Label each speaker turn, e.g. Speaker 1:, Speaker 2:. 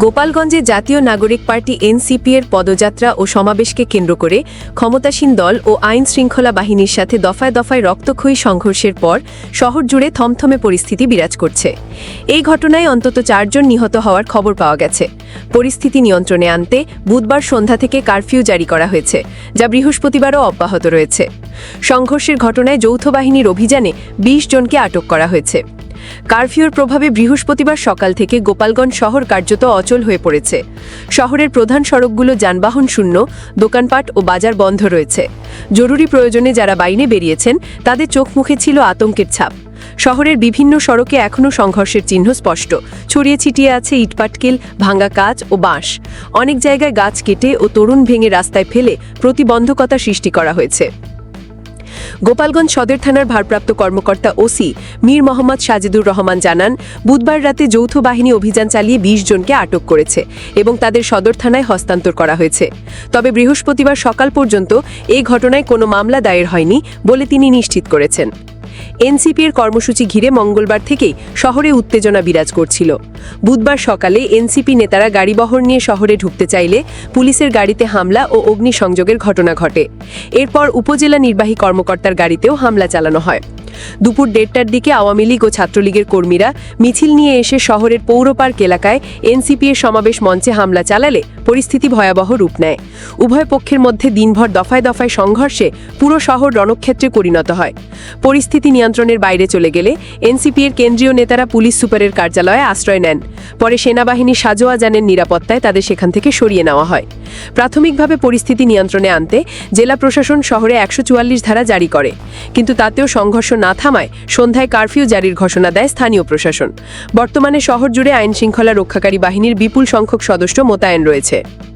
Speaker 1: গোপালগঞ্জে জাতীয় নাগরিক পার্টি এনসিপি এর পদযাত্রা ও সমাবেশকে কেন্দ্র করে ক্ষমতাসীন দল ও আইন শৃঙ্খলা বাহিনীর সাথে দফায় দফায় রক্তক্ষয়ী সংঘর্ষের পর শহর জুড়ে থমথমে পরিস্থিতি বিরাজ করছে। এই ঘটনায় অন্তত চারজন নিহত হওয়ার খবর পাওয়া গেছে। পরিস্থিতি নিয়ন্ত্রণে আনতে বুধবার সন্ধ্যা থেকে কারফিউ জারি করা হয়েছে, যা বৃহস্পতিবারও অব্যাহত রয়েছে। সংঘর্ষের ঘটনায় যৌথ বাহিনীর অভিযানে ২০ জনকে আটক করা হয়েছে। কারফিউর প্রভাবে বৃহস্পতিবার সকাল থেকে গোপালগঞ্জ শহর কার্যত অচল হয়ে পড়েছে। শহরের প্রধান সড়কগুলো যানবাহন শূন্য, দোকানপাট ও বাজার বন্ধ রয়েছে। জরুরি প্রয়োজনে যারা বাইনে বেরিয়েছেন, তাদের চোখ মুখে ছিল আতঙ্কের ছাপ। শহরের বিভিন্ন সড়কে এখনও সংঘর্ষের চিহ্ন স্পষ্ট। ছড়িয়ে ছিটিয়ে আছে ইটপাটকেল ভাঙ্গা কাচ ও বাঁশ। অনেক জায়গায় গাছ কেটে ও তরুণ ভেঙে রাস্তায় ফেলে প্রতিবন্ধকতা সৃষ্টি করা হয়েছে। গোপালগঞ্জ সদর থানার ভারপ্রাপ্ত কর্মকর্তা ওসি মীর মোহাম্মদ সাজিদুর রহমান জানান, বুধবার রাতে যৌথ বাহিনী অভিযান চালিয়ে ২০ জনকে আটক করেছে এবং তাদের সদর থানায় হস্তান্তর করা হয়েছে। তবে বৃহস্পতিবার সকাল পর্যন্ত এই ঘটনায় কোনো মামলা দায়ের হয়নি বলে তিনি নিশ্চিত করেছেন। এনসিপি এর কর্মসূচি ঘিরে মঙ্গলবার থেকেই শহরে উত্তেজনা বিরাজ করছিল। বুধবার সকালে এনসিপি নেতারা গাড়িবহর নিয়ে শহরে ঢুকতে চাইলে পুলিশের গাড়িতে হামলা ও অগ্নিসংযোগের ঘটনা ঘটে। এরপর উপজেলা নির্বাহী কর্মকর্তার গাড়িতেও হামলা চালানো হয়। দুপুর দেড়টার দিকে আওয়ামী লীগ ও ছাত্রলীগের কর্মীরা মিছিল নিয়ে এসে শহরের পৌরপার্ক এলাকায় এনসিপি এর সমাবেশ মঞ্চে হামলা চালালে পরিস্থিতি ভয়াবহ রূপ নেয়। উভয় পক্ষের মধ্যে দিনভর দফায় দফায় সংঘর্ষে পুরো শহর রণক্ষেত্রে পরিণত হয়। পরিস্থিতি নিয়ন্ত্রণের বাইরে চলে গেলে এনসিপি এর কেন্দ্রীয় নেতারা পুলিশ সুপারের কার্যালয়ে আশ্রয় নেন। পরে সেনাবাহিনী সাজোয়া জানের নিরাপত্তায় তাদের সেখান থেকে সরিয়ে নেওয়া হয়। প্রাথমিকভাবে পরিস্থিতি নিয়ন্ত্রণে আনতে জেলা প্রশাসন শহরে একশো চুয়াল্লিশ ধারা জারি করে। কিন্তু তাতেও সংঘর্ষ না থামায় সন্ধ্যায় কারফিউ জারির ঘোষণা দেয় স্থানীয় প্রশাসন। বর্তমানে শহর জুড়ে আইন শৃঙ্খলা রক্ষাকারী বাহিনীর বিপুল সংখ্যক সদস্য মোতায়েন রয়েছে। 生。